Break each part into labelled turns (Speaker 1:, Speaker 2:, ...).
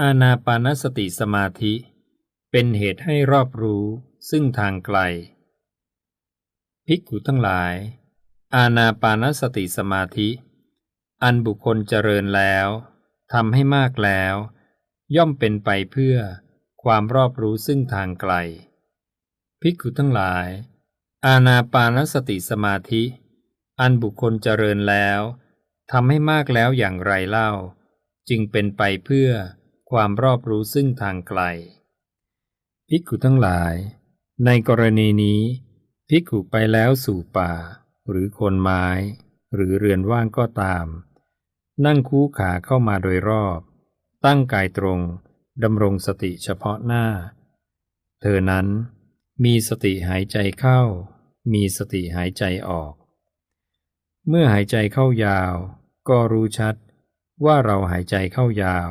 Speaker 1: อานาปานสติสมาธิ เป็นเหตุให้รอบรู้ซึ่งทางไกล ภิกขุทั้งหลาย อานาปานสติสมาธิ อันบุคคลเจริญแล้วทำให้มากแล้ว ย่อมเป็นไปเพื่อความรอบรู้ซึ่งทางไกล ภิกขุทั้งหลาย อานาปานสติสมาธิ อันบุคคลเจริญแล้วทำให้มากแล้วอย่างไรเล่า จึงเป็นไปเพื่อ ความรอบรู้ซึ่งทางไกล ภิกขุทั้งหลาย ในกรณีนี้ ภิกขุไปแล้วสู่ป่า หรือโคนไม้ หรือเรือนว่างก็ตาม นั่งคู่ขาเข้ามาโดยรอบ ตั้งกายตรงดำรงสติเฉพาะหน้า เธอนั้นมีสติหายใจเข้า มีสติหายใจออก เมื่อหายใจเข้ายาว ก็รู้ชัดว่าเราหายใจเข้ายาว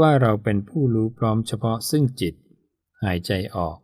Speaker 1: ว่าเราเป็นผู้รู้พร้อมเฉพาะซึ่งจิต หายใจออก